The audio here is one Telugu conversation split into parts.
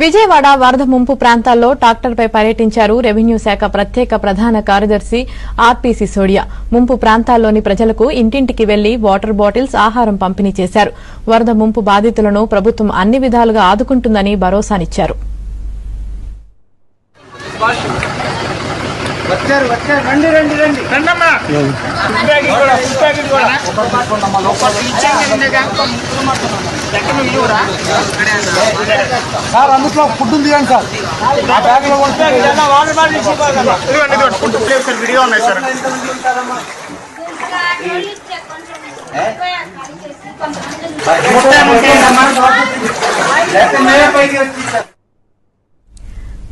విజయవాడ వరద ముంపు ప్రాంతాల్లో ట్రాక్టర్పై పర్యటించారు రెవెన్యూ శాఖ ప్రత్యేక ప్రధాన కార్యదర్శి ఆర్పీ సిసోడియా ముంపు ప్రాంతాల్లోని ప్రజలకు ఇంటింటికి వెళ్ళి వాటర్ బాటిల్స్ ఆహారం పంపిణీ చేశారు. వరద ముంపు బాధితులను ప్రభుత్వం అన్ని విధాలుగా ఆదుకుంటుందని భరోసానిచ్చారు. వచ్చారు వచ్చారు. రండి రండి రండి. రండమ్మా. సార్ అందులో ఫుడ్ ఉంది కానీ సార్. ఆ బ్యాగ్లో ఫుడ్ ప్లేస్ సార్ వీడియో ఉన్నాయి సార్.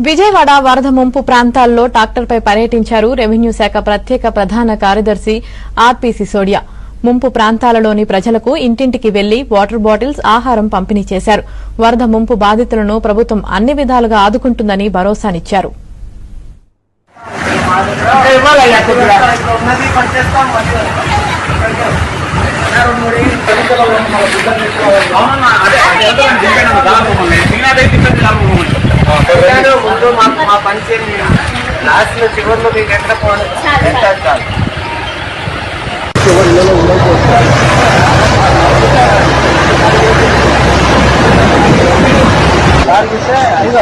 విజయవాడ వరద ముంపు ప్రాంతాల్లో ట్రాక్టర్పై పర్యటించారు రెవెన్యూ శాఖ ప్రత్యేక ప్రధాన కార్యదర్శి ఆర్పీ సిసోడియా ముంపు ప్రాంతాలలోని ప్రజలకు ఇంటింటికి వెళ్ళి వాటర్ బాటిల్స్ ఆహారం పంపిణీ చేశారు వరద ముంపు బాధితులను ప్రభుత్వం అన్ని విధాలుగా ఆదుకుంటుందని భరోసానిచ్చారు అదే ముందు మా మా పని చేయండి లాస్ట్లో చివరిలో మీకు ఎక్కడ దాని విషయం ఐదు